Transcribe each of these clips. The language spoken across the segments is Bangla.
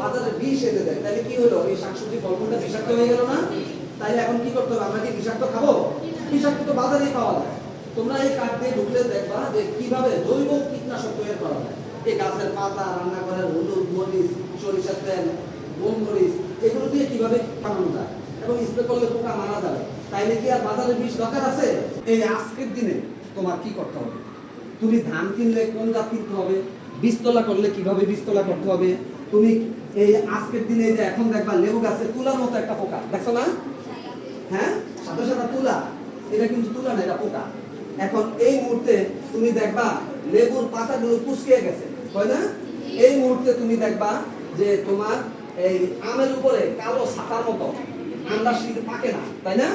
বাজারে বিষ এনে দেয়। তাহলে কি হলো? এই শাকসবজি ফলমূলটা বিষাক্ত হয়ে গেল না? তাইলে এখন কি করতে হবে? আমরা কি বিষাক্ত খাব? বিষাক্ত তো বাজারেই পাওয়া যায়। তোমরা এই কাঠ দিয়ে ঢুকলে দেখবা যে কীভাবে জৈব কীটনাশক তৈরি করা যায় এই গাছের পাতা রান্নাঘরের হলুদ, মরিচ, সরিষার তেল গোলমরিচ এগুলো দিয়ে কীভাবে বানানো যায়? এবং স্প্রে করলে পোকা মারা যাবে। তাইলে কি আর বাজারে বিষ দরকার আছে? এই আজকের দিনে তোমার কি করতে হবে? তুমি ধান কিনলে কোন জাত কিনতে হবে? বীজতলা করলে কীভাবে বীজতলা করতে হবে? তুমি এই আজকের দিনে যে এখন দেখবা লেবু গাছে তুলার মতো একটা পোকা, দেখছ না? হ্যাঁ? সাদা সাদা তুলা, এটা কিন্তু তুলা না, এটা পোকা। এখন এই মুহূর্তে তুমি দেখবা লেবুর পাতাগুলো কুচকে গেছে, হয় না? এই মুহূর্তে তুমি দেখবা যে তোমার এই আমের উপরে কালো ছাতার মতো আমরা শীত পাকে না, তাই না?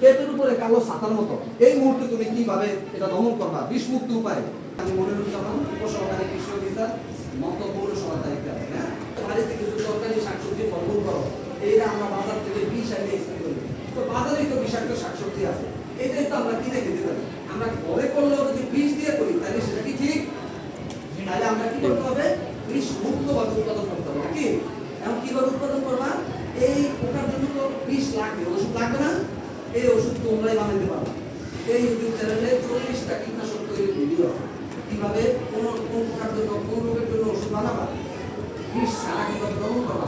পেটের উপরে কালো ছাতার মতো। এই মুহূর্তে তুমি কীভাবে এটা দমন করবা? বিষমুক্ত উপায়। আমি মনে রুজ্জামান বাজার থেকে স্প্রে করি তো বাজারেই তো বিষাক্ত শাকসবজি আছে। এটাই তো আমরা কিনে খেতে পারি। আমরা ঘরে করলেও যদি বিষ দিয়ে করি, তাহলে সেটা কি ঠিক? তাহলে আমরা কি করতে হবে? বিষ মুক্ত ভাবে উৎপাদন করতে হবে, নাকি? এখন কীভাবে উৎপাদন করবা? এই পোকার জন্য তো বিষ লাগবে, ওষুধ লাগবে না। এই ওষুধ তোমরাই বানাতে পারো। এই ইউটিউব চ্যানেলে চল্লিশটা কীটনাশক তৈরির ভিডিও আছে। কীভাবে কোন কোন পোকার জন্য, কোন রোগের জন্য ওষুধ বানাবা? বিষ ছাড়া কীভাবে দমন করবা?